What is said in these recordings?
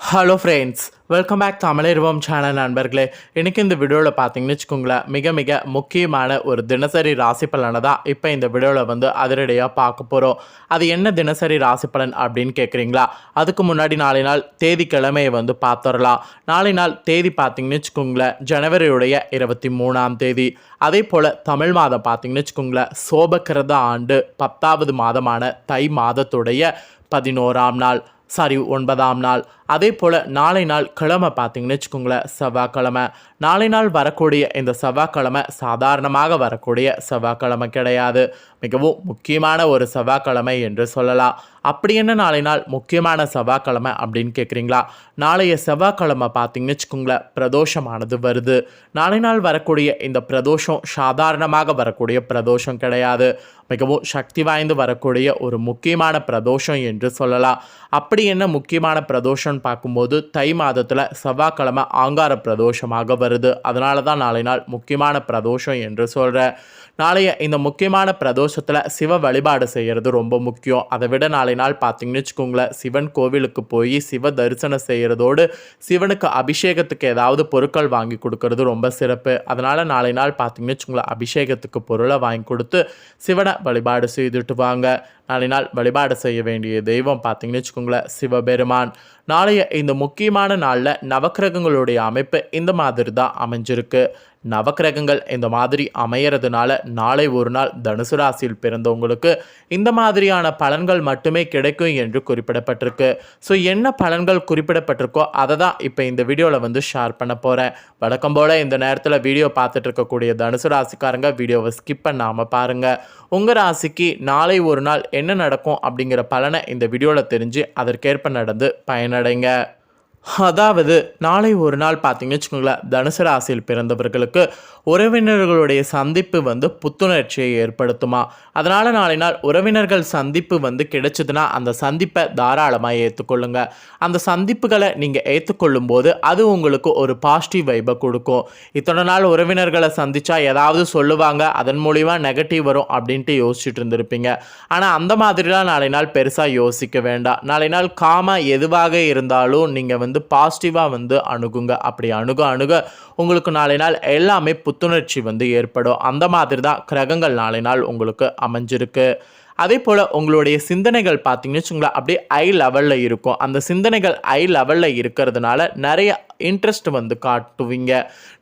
hello friends welcome back Tamizharvam channel நண்பர்களே. இன்றைக்கி இந்த வீடியோவில் பார்த்தீங்கன்னு வச்சுக்கோங்களேன் மிக மிக முக்கியமான ஒரு தினசரி ராசி பலனை தான் இப்போ இந்த வீடியோவில் வந்து அதிரடியாக பார்க்க போகிறோம் அது என்ன தினசரி ராசி பலன் அப்படின்னு கேட்குறீங்களா அதுக்கு முன்னாடி நாளை நாள் தேதி கிழமையை வந்து பார்த்துடலாம் நாளை நாள் தேதி பார்த்தீங்கன்னு வச்சுக்கோங்களேன் ஜனவரியுடைய இருபத்தி மூணாம் தேதி. அதே போல் தமிழ் மாதம் பார்த்தீங்கன்னு வச்சுக்கோங்களேன் சோபக்கிரத ஆண்டு பத்தாவது மாதமான தை மாதத்துடைய பதினோராம் நாள் சாரி ஒன்பதாம் நாள். அதே போல் நாளை நாள் கிழமை பார்த்தீங்கன்னு வச்சுக்கோங்களேன் செவ்வாய்க்கிழமை. நாளை நாள் வரக்கூடிய இந்த செவ்வாய்க்கிழமை சாதாரணமாக வரக்கூடிய செவ்வாய்க்கிழமை கிடையாது. மிகவும் முக்கியமான ஒரு செவ்வாய்க்கிழமை என்று சொல்லலாம். அப்படி என்ன நாளை நாள் முக்கியமான செவ்வாய்க்கிழமை அப்படின்னு கேட்குறீங்களா நாளைய செவ்வாய்க்கிழமை பார்த்தீங்கன்னு வச்சுக்கோங்களேன் பிரதோஷமானது வருது. நாளை நாள் வரக்கூடிய இந்த பிரதோஷம் சாதாரணமாக வரக்கூடிய பிரதோஷம் கிடையாது. மிகவும் சக்தி வாய்ந்து வரக்கூடிய ஒரு முக்கியமான பிரதோஷம் என்று சொல்லலாம். அப்படி என்ன முக்கியமான பிரதோஷம் பிரதோஷம்னு பார்க்கும்போது தை மாதத்தில் செவ்வாய்க்கிழமை ஆங்கார பிரதோஷமாக வருது. அதனால தான் நாளை நாள் முக்கியமான பிரதோஷம் என்று சொல்கிறேன் நாளைய இந்த முக்கியமான பிரதோஷத்தில் சிவ வழிபாடு செய்கிறது ரொம்ப முக்கியம். அதை விட நாளை நாள் பார்த்தீங்கன்னு வச்சுக்கோங்களேன் சிவன் கோவிலுக்கு போய் சிவ தரிசனம் செய்கிறதோடு சிவனுக்கு அபிஷேகத்துக்கு ஏதாவது பொருட்கள் வாங்கி கொடுக்கறது ரொம்ப சிறப்பு. அதனால் நாளை நாள் பார்த்தீங்கன்னு வச்சுக்கோங்களேன் அபிஷேகத்துக்கு பொருளை வாங்கி கொடுத்து சிவனை வழிபாடு செய்துட்டு வாங்க. நாளை நாள் வழிபாடு செய்ய வேண்டிய தெய்வம் பார்த்தீங்கன்னு வச்சுக்கோங்களேன் சிவபெருமான். நாளைய இந்த முக்கியமான நாளில் நவக்கிரகங்களுடைய அமைப்பு இந்த மாதிரி தான் அமைஞ்சிருக்கு. நவக்கிரகங்கள் இந்த மாதிரி அமையறதுனால நாளை ஒரு நாள் தனுசு ராசியில் பிறந்தவங்களுக்கு இந்த மாதிரியான பலன்கள் மட்டுமே கிடைக்கும் என்று குறிப்பிடப்பட்டிருக்கு. ஸோ என்ன பலன்கள் குறிப்பிடப்பட்டிருக்கோ அதை தான் இப்போ இந்த வீடியோவில் வந்து ஷேர் பண்ண போகிறேன் வழக்கம் போல் இந்த நேரத்தில் வீடியோ பார்த்துட்டு இருக்கக்கூடிய தனுசு ராசிக்காரங்க வீடியோவை ஸ்கிப் பண்ணாமல் பாருங்கள் உங்கள் ராசிக்கு நாளை ஒரு நாள் என்ன நடக்கும் அப்படிங்கிற பலனை இந்த வீடியோவில் தெரிஞ்சு அதற்கேற்ப நடந்து பயனடைங்க. அதாவது நாளை ஒரு நாள் பார்த்தீங்கன்னு வச்சுக்கோங்களேன் தனுசு ராசியில் பிறந்தவர்களுக்கு உறவினர்களுடைய சந்திப்பு வந்து புத்துணர்ச்சியை ஏற்படுத்துமா? அதனால் நாளை நாள் உறவினர்கள் சந்திப்பு வந்து கிடைச்சதுன்னா அந்த சந்திப்பை தாராளமாக ஏற்றுக்கொள்ளுங்க அந்த சந்திப்புகளை நீங்கள் ஏற்றுக்கொள்ளும் போது அது உங்களுக்கு ஒரு பாசிட்டிவ் வைப்பை கொடுக்கும். இத்தனை நாள் உறவினர்களை சந்தித்தா ஏதாவது சொல்லுவாங்க அதன் மூலிமா நெகட்டிவ் வரும் அப்படின்ட்டு யோசிச்சுட்டு இருந்திருப்பீங்க. ஆனால் அந்த மாதிரிலாம் நாளை நாள் பெருசாக யோசிக்க வேண்டாம். நாளை நாள் காம எதுவாக இருந்தாலும் நீங்கள் வந்து வந்து பாசிட்டிவாக வந்து அணுகுங்க. அப்படி அணுக அணுக உங்களுக்கு நாளை நாள் எல்லாமே புத்துணர்ச்சி வந்து ஏற்படும். அந்த மாதிரி தான் கிரகங்கள் நாளை நாள் உங்களுக்கு அமைஞ்சிருக்கு. அதே போல் உங்களுடைய சிந்தனைகள் பார்த்தீங்கன்னு வச்சுங்களேன் அப்படியே ஐ லெவலில் இருக்கும். அந்த சிந்தனைகள் ஐ லெவலில் இருக்கிறதுனால நிறைய இன்ட்ரெஸ்ட் வந்து காட்டுவீங்க.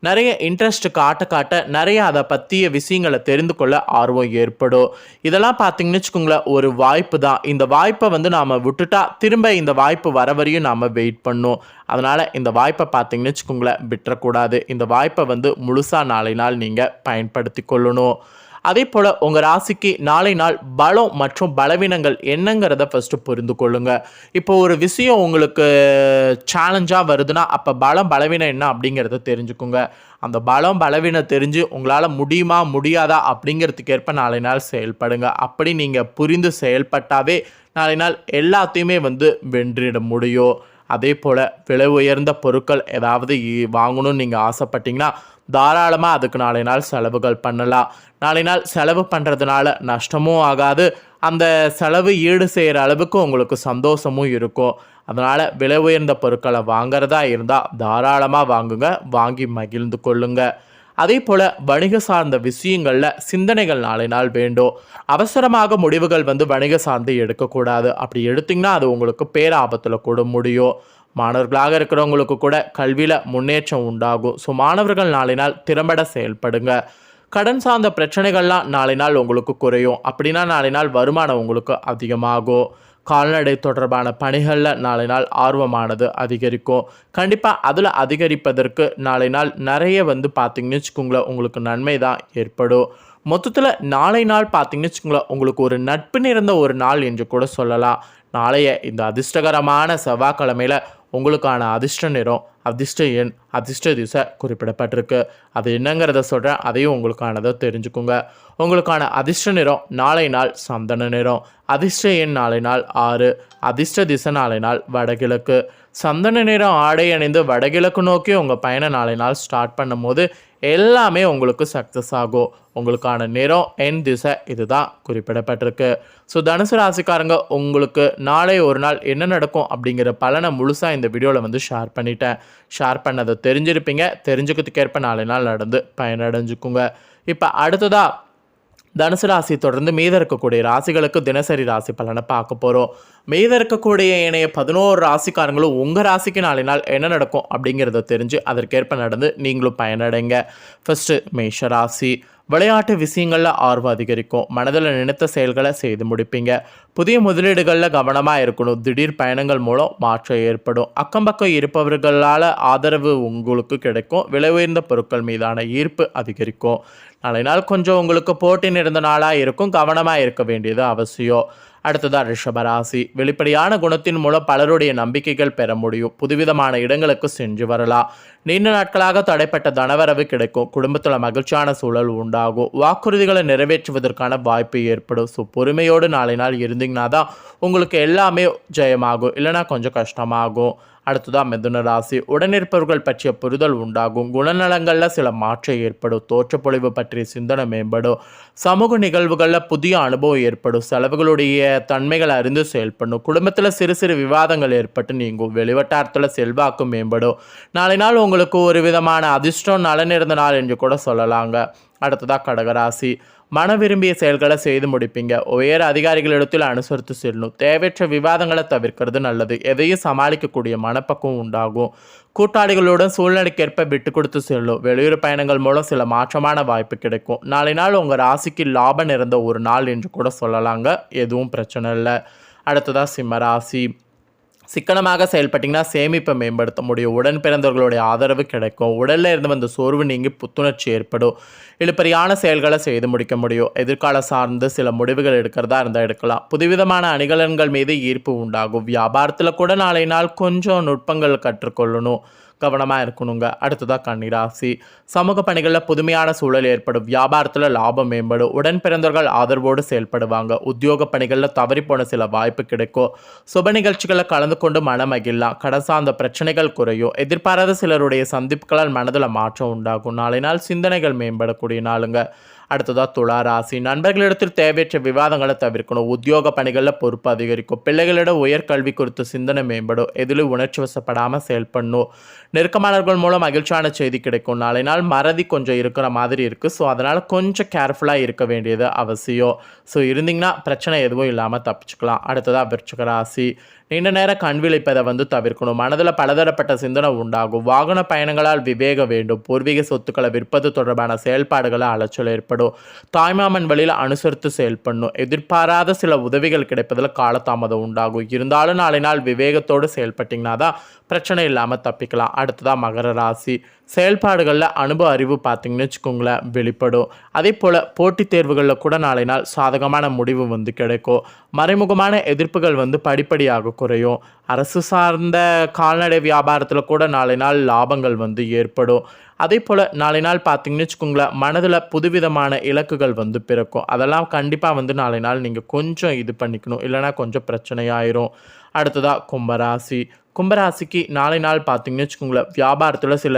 நிறைய இன்ட்ரெஸ்ட் காட்ட காட்ட நிறைய அதை பற்றிய விஷயங்களை தெரிந்து கொள்ள ஆர்வம் ஏற்படும். இதெல்லாம் பார்த்தீங்கன்னு வச்சுக்கோங்களேன் ஒரு வாய்ப்பு தான். இந்த வாய்ப்பை வந்து நாம் விட்டுட்டா திரும்ப இந்த வாய்ப்பு வர வரையும் நாம் வெயிட் பண்ணும். அதனால் இந்த வாய்ப்பை பார்த்தீங்கன்னு வச்சுக்கோங்களேன் விட்டுறக்கூடாது. இந்த வாய்ப்பை வந்து முழுசாக நாளை நாள் நீங்கள் பயன்படுத்தி கொள்ளணும். அதே போல் உங்கள் ராசிக்கு நாளை நாள் பலம் மற்றும் பலவீனங்கள் என்னங்கிறத ஃபஸ்ட்டு புரிந்து கொள்ளுங்க. இப்போ ஒரு விஷயம் உங்களுக்கு சேலஞ்சாக வருதுன்னா அப்போ பலம் பலவீனம் என்ன அப்படிங்கிறத தெரிஞ்சுக்குங்க. அந்த பலம் பலவீனம் தெரிஞ்சு உங்களால் முடியுமா முடியாதா அப்படிங்கிறதுக்கேற்ப நாளை நாள் செயல்படுங்க. அப்படி நீங்கள் புரிந்து செயல்பட்டாவே நாளை நாள் எல்லாத்தையுமே வந்து வென்றிட முடியும். அதே போல் விலை உயர்ந்த பொருட்கள் ஏதாவது இ- வாங்கணும்னு நீங்கள் ஆசைப்பட்டீங்கன்னா தாராளமாக அதுக்கு நாளை நாள் செலவுகள் பண்ணலாம். நாளை நாள் செலவு பண்ணுறதுனால நஷ்டமும் ஆகாது. அந்த செலவு ஈடு செய்கிற அளவுக்கு உங்களுக்கு சந்தோஷமும் இருக்கும். அதனால் விலை உயர்ந்த பொருட்களை வாங்குறதா இருந்தால் தாராளமாக வாங்குங்க. வாங்கி மகிழ்ந்து கொள்ளுங்கள் அதே போல் வணிக சார்ந்த விஷயங்களில் சிந்தனைகள் நாளை நாள் வேண்டும். அவசரமாக முடிவுகள் வந்து வணிக சார்ந்து எடுக்கக்கூடாது. அப்படி எடுத்திங்கன்னா அது உங்களுக்கு பேராபத்தில் கூட முடியும். மாணவர்களாக இருக்கிறவங்களுக்கு கூட கல்வியில் முன்னேற்றம் உண்டாகும். ஸோ மாணவர்கள் நாளை நாள் திறம்பட செயல்படுங்க. கடன் சார்ந்த பிரச்சனைகள்லாம் நாளை நாள் உங்களுக்கு குறையும். அப்படின்னா நாளை நாள் வருமானம் உங்களுக்கு அதிகமாகும். கால்நடை தொடர்பான பணிகளில் நாளை நாள் ஆர்வமானது அதிகரிக்கும். கண்டிப்பாக அதில் அதிகரிப்பதற்கு நாளை நாள் நிறைய வந்து பார்த்திங்கன்னு வச்சுக்கோங்களேன் உங்களுக்கு நன்மை தான் ஏற்படும். மொத்தத்தில் நாளை நாள் பார்த்தீங்கன்னு வச்சுக்கோங்களேன் உங்களுக்கு ஒரு நட்பு நிறைந்த ஒரு நாள் என்று கூட சொல்லலாம். நாளைய இந்த அதிர்ஷ்டகரமான செவ்வாய்க்கிழமையில் உங்களுக்கான அதிர்ஷ்ட நிறம் அதிர்ஷ்ட எண் அதிர்ஷ்ட திசை குறிப்பிடப்பட்டிருக்கு. அது என்னங்கிறத சொல்கிறேன் அதையும் உங்களுக்கானதை தெரிஞ்சுக்குங்க. உங்களுக்கான அதிர்ஷ்ட நிறம் நாளை நாள் சந்தன நிறம். அதிர்ஷ்ட எண் நாளை நாள் ஆறு. அதிர்ஷ்ட திசை நாளை நாள் வடகிழக்கு. சந்தன நிறம் ஆடை அணிந்து வடகிழக்கு நோக்கி உங்கள் பயணம் நாளை நாள் ஸ்டார்ட் பண்ணும்போது எல்லாமே உங்களுக்கு சக்ஸஸ் ஆகும். உங்களுக்கான நிறம் என் திசை இதுதான் குறிப்பிடப்பட்டிருக்கு. ஸோ தனுசு ராசிக்காரங்க உங்களுக்கு நாளை ஒரு நாள் என்ன நடக்கும் அப்படிங்கிற பலனை முழுசாக இந்த வீடியோவில் வந்து ஷேர் பண்ணிட்டேன். ஷேர் பண்ணதை தெரிஞ்சிருப்பீங்க. தெரிஞ்சுக்கிறதுக்கேற்ப நாளை நாள் நடந்து பயனடைஞ்சுக்குங்க. இப்போ அடுத்ததாக தனுசு ராசி தொடர்ந்து மீத இருக்கக்கூடிய ராசிகளுக்கு தினசரி ராசி பலனை பார்க்க போகிறோம் மீத இருக்கக்கூடிய இணைய பதினோரு ராசிக்காரங்களும் உங்கள் ராசிக்கு நாளை நாள் என்ன நடக்கும் அப்படிங்கிறத தெரிஞ்சு அதற்கேற்ப நடந்து நீங்களும் பயனடைங்க. ஃபஸ்ட்டு மேஷ ராசி. விளையாட்டு விஷயங்களில் ஆர்வம் அதிகரிக்கும். மனதில் நினைத்த செயல்களை செய்து முடிப்பீங்க. புதிய முதலீடுகளில் கவனமாக இருக்கணும். திடீர் பயணங்கள் மூலம் மாற்றம் ஏற்படும். அக்கம் பக்கம் இருப்பவர்களால் ஆதரவு உங்களுக்கு கிடைக்கும். விலை உயர்ந்த பொருட்கள் மீதான ஈர்ப்பு அதிகரிக்கும். நாளை நாள் கொஞ்சம் உங்களுக்கு போட்டி நிறைந்த நாளாக இருக்கும் கவனமாக இருக்க வேண்டியது அவசியம். அடுத்ததாக ரிஷபராசி வெளிப்படையான குணத்தின் மூலம் பலருடைய நம்பிக்கைகள் பெற முடியும். புதுவிதமான இடங்களுக்கு சென்று வரலாம். நீண்ட நாட்களாக தடைப்பட்ட தனவரவு கிடைக்கும். குடும்பத்தில் மகிழ்ச்சியான சூழல் உண்டாகும். வாக்குறுதிகளை நிறைவேற்றுவதற்கான வாய்ப்பு ஏற்படும். ஸோ பொறுமையோடு நாளை நாள் இருந்தீங்கன்னா தான் உங்களுக்கு எல்லாமே ஜெயமாகும். இல்லைன்னா கொஞ்சம் கஷ்டமாகும். அடுத்ததா மிதுன ராசி. உடனிருப்பவர்கள் பற்றிய புரிதல் உண்டாகும். குணநலங்களில் சில மாற்றம் ஏற்படும். தோற்றப்பொழிவு பற்றிய சிந்தனை மேம்படும். சமூக நிகழ்வுகளில் புதிய அனுபவம் ஏற்படும். செலவுகளுடைய தன்மைகளை அறிந்து செயல்படணும். குடும்பத்தில் சிறு சிறு விவாதங்கள் ஏற்பட்டு நீங்கும். வெளிவட்டாரத்தில் செல்வாக்கு மேம்படும். நாளை நாள் உங்களுக்கு ஒரு விதமான அதிர்ஷ்டம் நலன் இருந்த நாள் என்று கூட சொல்லலாங்க. அடுத்ததாக கடகராசி. மன விரும்பிய செயல்களை செய்து முடிப்பீங்க. உயர் அதிகாரிகளிடத்தில் அனுசரித்து செல்லணும் தேவையற்ற விவாதங்களை தவிர்க்கிறது நல்லது. எதையும் சமாளிக்கக்கூடிய மனப்பக்குவம் உண்டாகும். கூட்டாளிகளுடன் சூழ்நிலைக்கேற்ப விட்டு கொடுத்து செல்லும். வெளியூர் பயணங்கள் மூலம் சில மாற்றமான வாய்ப்பு கிடைக்கும். நாளை நாள் உங்கள் ராசிக்கு லாபம் இருந்த ஒரு நாள் என்று கூட சொல்லலாங்க. எதுவும் பிரச்சனை இல்லை. அடுத்ததாக சிம்மராசி சிக்கனமாக செயல்பட்டிங்கன்னா சேமிப்பை மேம்படுத்த முடியும். உடன் பிறந்தவர்களுடைய ஆதரவு கிடைக்கும். உடலில் இருந்து வந்த சோர்வு நீங்கி புத்துணர்ச்சி ஏற்படும். இழுப்பறியான செயல்களை செய்து முடிக்க முடியும். எதிர்கால சார்ந்து சில முடிவுகள் எடுக்கிறதா இருந்தால் எடுக்கலாம். புதுவிதமான அணிகலன்கள் மீது ஈர்ப்பு உண்டாகும். வியாபாரத்தில் கூட நாளை நாள் கொஞ்சம் நுட்பங்கள் கற்றுக்கொள்ளணும். கவனமாக இருக்கணுங்க. அடுத்ததாக கன்னிராசி. சமூக பணிகளில் புதுமையான சூழல் ஏற்படும். வியாபாரத்தில் லாபம் மேம்படும். உடன் பிறந்தவர்கள் ஆதரவோடு செயல்படுவாங்க. உத்தியோக பணிகளில் தவறிப்போன சில வாய்ப்பு கிடைக்கும். சுப நிகழ்ச்சிகளில் கலந்து கொண்டு மனமகிழலாம். கடன் சார்ந்த பிரச்சனைகள் குறையும். எதிர்பாராத சிலருடைய சந்திப்புகளால் மனதில் மாற்றம் உண்டாகும். நாளை நாள் சிந்தனைகள் மேம்படக்கூடிய நாளுங்க. அடுத்ததாக துலா ராசி. நண்பர்களிடத்தில் தேவையற்ற விவாதங்களை தவிர்க்கணும். உத்தியோக பணிகளில் பொறுப்பு அதிகரிக்கும். பிள்ளைகளிட உயர்கல்வி குறித்து சிந்தனை மேம்படும். எதிலும் உணர்ச்சி வசப்படாமல் செயல்படணும். நெருக்கமானவர்கள் மூலம் மகிழ்ச்சியான செய்தி கிடைக்கும். நாளை நாள் மறதி கொஞ்சம் இருக்கிற மாதிரி இருக்குது ஸோ அதனால் கொஞ்சம் கேர்ஃபுல்லாக இருக்க வேண்டியது அவசியம். ஸோ இருந்தீங்கன்னா பிரச்சனை எதுவும் இல்லாமல் தப்பிச்சுக்கலாம். அடுத்ததாக விருச்சிக ராசி. நீண்ட நேரம் கண் விழிப்பதை வந்து தவிர்க்கணும். மனதில் பலதரப்பட்ட சிந்தனை உண்டாகும். வாகன பயணங்களால் விவேகம் வேண்டும். பூர்வீக சொத்துக்களை விற்பது தொடர்பான செயல்பாடுகளை அலைச்சல் ஏற்படும். தாய்மாமன் வழியில் அனுசரித்து செயல்படணும். எதிர்பாராத சில உதவிகள் கிடைப்பதில் காலதாமதம் உண்டாகும். இருந்தாலும் நாளை நாள் விவேகத்தோடு செயல்பட்டிங்கன்னா தான் பிரச்சனை இல்லாமல் தப்பிக்கலாம். அடுத்ததாக மகர ராசி. செயல்பாடுகளில் அனுபவ அறிவு பார்த்திங்கன்னு வச்சுக்கோங்களேன் வெளிப்படும். அதே போல் போட்டித் தேர்வுகளில் கூட நாளை நாள் சாதகமான முடிவு வந்து கிடைக்கும். மறைமுகமான எதிர்ப்புகள் வந்து படிப்படியாக குறையும். அரசு சார்ந்த கால்நடை வியாபாரத்தில் கூட நாளை நாள் லாபங்கள் வந்து ஏற்படும். அதே போல் நாளை நாள் பார்த்தீங்கன்னு வச்சுக்கோங்களேன் மனதில் புதுவிதமான இலக்குகள் வந்து பிறக்கும். அதெல்லாம் கண்டிப்பாக வந்து நாளை நாள் நீங்கள் கொஞ்சம் இது பண்ணிக்கணும். இல்லைனா கொஞ்சம் பிரச்சனையாயிரும். அடுத்ததாக கும்பராசி. கும்பராசிக்கு நாளை நாள் பார்த்தீங்கன்னு வச்சுக்கோங்களேன் வியாபாரத்தில் சில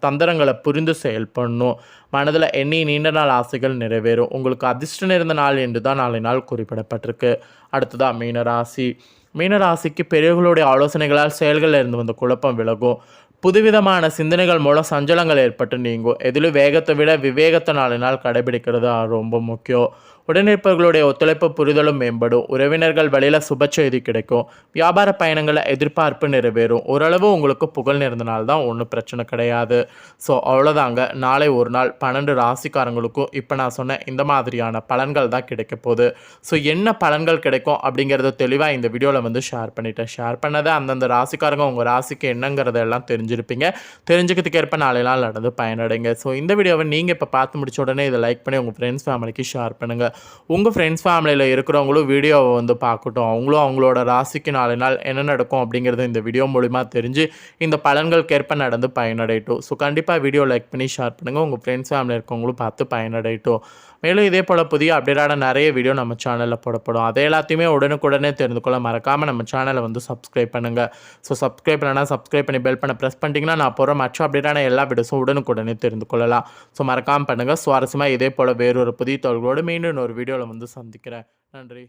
தந்திரங்களை புரிந்து செயல்படணும் மனதில் எண்ணி நீண்ட நாள் ஆசைகள் நிறைவேறும். உங்களுக்கு அதிர்ஷ்டம் இருந்த நாள் என்று தான் நாளை நாள் குறிப்பிடப்பட்டிருக்கு. அடுத்ததாக மீனராசி. மீனராசிக்கு பெரியவர்களுடைய ஆலோசனைகளால் செயல்களில் இருந்து வந்த குழப்பம் விலகும். புதுவிதமான சிந்தனைகள் மூலம் சஞ்சலங்கள் ஏற்பட்டு நீங்கும். எதிலும் வேகத்தை விட விவேகத்தை நாளினால் கடைபிடிக்கிறது ரொம்ப முக்கியம். உடனிருப்பவர்களுடைய ஒத்துழைப்பு புரிதலும் மேம்படும். உறவினர்கள் வழியில் சுப செய்தி கிடைக்கும். வியாபார பயணங்களில் எதிர்பார்ப்பு நிறைவேறும். ஓரளவு உங்களுக்கு புகழ் நிறைந்த தான் ஒன்றும் பிரச்சனை கிடையாது. ஸோ அவ்வளோதாங்க நாளை ஒரு நாள் பன்னெண்டு ராசிக்காரங்களுக்கும் இப்போ நான் சொன்ன இந்த மாதிரியான பலன்கள் தான் கிடைக்க போகுது. ஸோ என்ன பலன்கள் கிடைக்கும் அப்படிங்கிறத தெளிவாக இந்த வீடியோவில் வந்து ஷேர் பண்ணிட்டேன். ஷேர் பண்ணதை அந்தந்த ராசிக்காரங்க உங்கள் ராசிக்கு என்னங்கிறதெல்லாம் தெரிஞ்சிருப்பீங்க. தெரிஞ்சுக்கிறதுக்கு ஏற்ப நாளை நாள் நடந்து பயனடைங்க. ஸோ இந்த வீடியோவை நீங்கள் இப்போ பார்த்து முடிச்ச உடனே இதை லைக் பண்ணி உங்கள் ஃப்ரெண்ட்ஸ் ஃபேமிலிக்கு ஷேர் பண்ணுங்கள் உங்கள் ஃப்ரெண்ட்ஸ் ஃபேமிலியில் இருக்கிறவங்களும் வீடியோவை வந்து பார்க்கட்டும். அவங்களும் அவங்களோட ராசிக்கு நாலு நாள் என்ன நடக்கும் அப்படிங்கிறது இந்த வீடியோ மூலிமா தெரிஞ்சு இந்த பலன்களுக்கேற்ப நடந்து பயனடையட்டும். ஸோ கண்டிப்பாக வீடியோ லைக் பண்ணி ஷேர் பண்ணுங்கள் உங்கள் ஃப்ரெண்ட்ஸ் ஃபேமிலியில் இருக்கவங்களும் பார்த்து பயனடையட்டும். மேலும் இதே போல் புதிய அப்டேட்டான நிறைய வீடியோ நம்ம சேனலில் போடப்படும். அதை எல்லாத்தையுமே உடனுக்குடனே தெரிந்து கொள்ள மறக்காமல் நம்ம சேனலை வந்து சப்ஸ்கிரைப் பண்ணுங்கள் ஸோ சப்ஸ்கிரைப் பண்ணனா சப்ஸ்கிரைப் பண்ணி பெல் பண்ண ப்ரெஸ் பண்ணிட்டீங்கன்னா நான் போகிற மற்ற அப்டேட்டான எல்லா வீடியோஸும் உடனுக்குடனே தெரிந்து கொள்ளலாம். ஸோ மறக்காமல் பண்ணுங்கள் சுவாரஸ்யமாக இதே போல் வேறொரு புதிய தொழில்களோடு மீண்டும் ஒரு வீடியோவில் வந்து சந்திக்கிறேன். நன்றி.